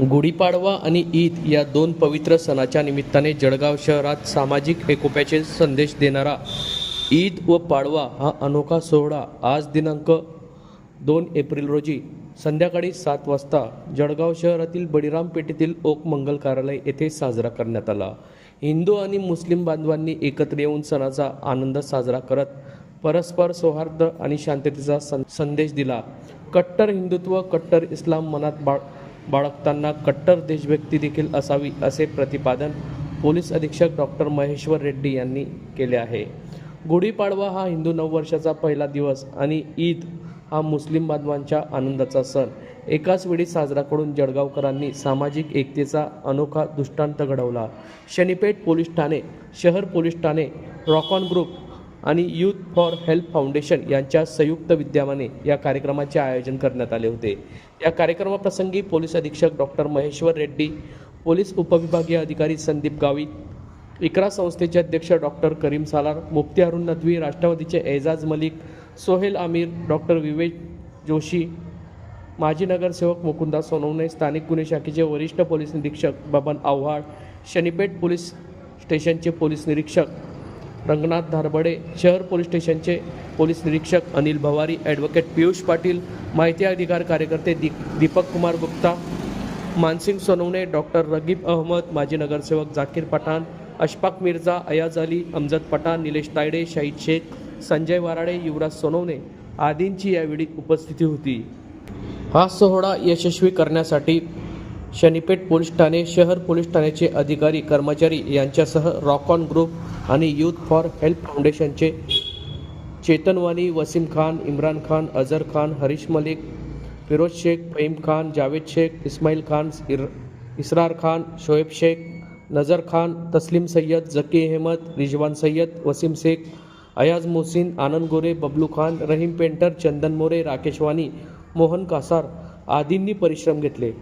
गुढीपाडवा आणि ईद या दोन पवित्र सणाच्या निमित्ताने जळगाव शहरात सामाजिक एकोप्याचे संदेश देणारा ईद व पाडवा हा अनोखा सोहळा आज दिनांक दोन एप्रिल रोजी संध्याकाळी सात वाजता जळगाव शहरातील बळीराम पेठेतील ओक मंगल कार्यालय येथे साजरा करण्यात आला. हिंदू आणि मुस्लिम बांधवांनी एकत्र येऊन सणाचा आनंद साजरा करत परस्पर सौहार्द आणि शांततेचा सं संदेश दिला. कट्टर हिंदुत्व कट्टर इस्लाम मनात बाळ बाळगताना कट्टर देशभक्ती देखील असावी असे प्रतिपादन पोलीस अधीक्षक डॉक्टर महेश्वर रेड्डी यांनी केले आहे. गुढीपाडवा हा हिंदू नववर्षाचा पहिला दिवस आणि ईद हा मुस्लिम बांधवांच्या आनंदाचा सण. एकाच वेळी साजरा करून जळगावकरांनी सामाजिक एकतेचा अनोखा दृष्टांत घडवला. शनीपेठ पोलीस ठाणे शहर पोलीस ठाणे रॉकॉन ग्रुप आणि यूथ फॉर हेल्प फाउंडेशन यांच्या संयुक्त विद्यमाने या कार्यक्रमाचे आयोजन करण्यात आले होते. या कार्यक्रमाप्रसंगी पोलीस अधीक्षक डॉक्टर महेश्वर रेड्डी पोलीस उपविभागीय अधिकारी संदीप गावित इकरा संस्थेचे अध्यक्ष डॉक्टर करीम सालार मुफ्ती अरुण नदवी राष्ट्रवादीचे एजाज मलिक सोहेल आमिर डॉक्टर विवेक जोशी माजी नगरसेवक मुकुंदा सोनवणे स्थानिक गुन्हे शाखेचे वरिष्ठ पोलीस निरीक्षक बबन आव्हाड शनीपेठ पोलीस स्टेशनचे पोलीस निरीक्षक रंगनाथ धारबडे शहर पोलीस स्टेशनचे पोलीस निरीक्षक अनिल भवारी ॲडव्होकेट पियुष पाटील माहिती अधिकार कार्यकर्ते दी दीपक कुमार गुप्ता मानसिंग सोनवणे डॉक्टर रगीब अहमद माजी नगरसेवक जाकीर पठाण अशफाक मिर्झा अयाज अली अमजद पठाण निलेश तायडे शाहीद शेख संजय वराडे युवराज सोनवणे आदींची यावेळी उपस्थिती होती. हा सोहळा यशस्वी करण्यासाठी शनीपेठ पोलीस ठाणे शहर पोलीस ठाण्याचे अधिकारी कर्मचारी यांच्यासह रॉकॉन ग्रुप आणि यूथ फॉर हेल्प फाउंडेशनचे चेतनवानी वसीम खान इम्रान खान अझर खान हरीश मलिक फिरोज शेख फहीम खान जावेद शेख इस्माईल खान इर इसरार खान शोएब शेख नजर खान तस्लीम सय्यद जकी अहमद रिजवान सय्यद वसीम शेख अयाज मोहसिन आनंद गोरे बबलू खान रहीम पेंटर चंदन मोरे राकेश वानी मोहन कासार आदींनी परिश्रम घेतले.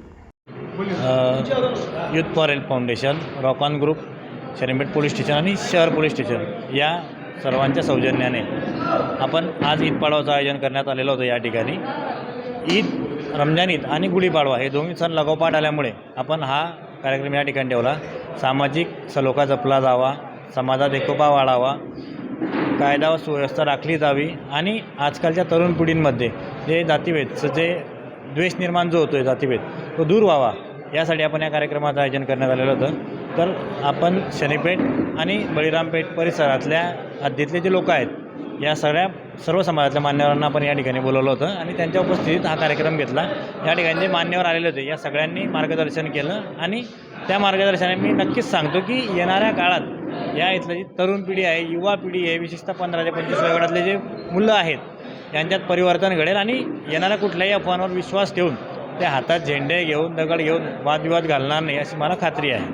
Youth for health foundation Rockon group शरीमेट police station आणि शहर पोलीस स्टेशन या सर्वांच्या सौजन्याने आपण आज ईद पाडवाचं आयोजन करण्यात आलेलं होतं या ठिकाणी. ईद रमजान ईद आणि गुढीपाडवा हे दोन्ही सण लगोपाठ आल्यामुळे आपण हा कार्यक्रम या ठिकाणी ठेवला. सामाजिक सलोखा जपला जावा समाजात एकोपा वाढावा कायदा व सुव्यवस्था राखली जावी आणि आजकालच्या तरुण पिढींमध्ये जे जातीभेदचं जे द्वेष निर्माण जो होतो आहे जातीभेद तो दूर व्हावा. यासाठी आपण या कार्यक्रमाचं आयोजन करण्यात आलेलं होतं. तर आपण शनीपेठ आणि बळीरामपेठ परिसरातल्या हद्दीतले जे लोक आहेत या सगळ्या सर्व समाजातल्या मान्यवरांना आपण या ठिकाणी बोलवलं होतं आणि त्यांच्या उपस्थितीत हा कार्यक्रम घेतला. या ठिकाणी जे मान्यवर आलेले होते या सगळ्यांनी मार्गदर्शन केलं आणि त्या मार्गदर्शनाने मी नक्कीच सांगतो की येणाऱ्या काळात या इथलं जी तरुण पिढी आहे युवा पिढी आहे विशेषतः पंधरा ते पंचवीस वयोगटातले जे मुलं आहेत यांच्यात परिवर्तन घडेल आणि येणाऱ्या कुठल्याही अफवांवर विश्वास ठेवून ते हातात झेंडे घेऊन दगड घेऊन वादविवाद घालणार नाही अशी मला खात्री आहे.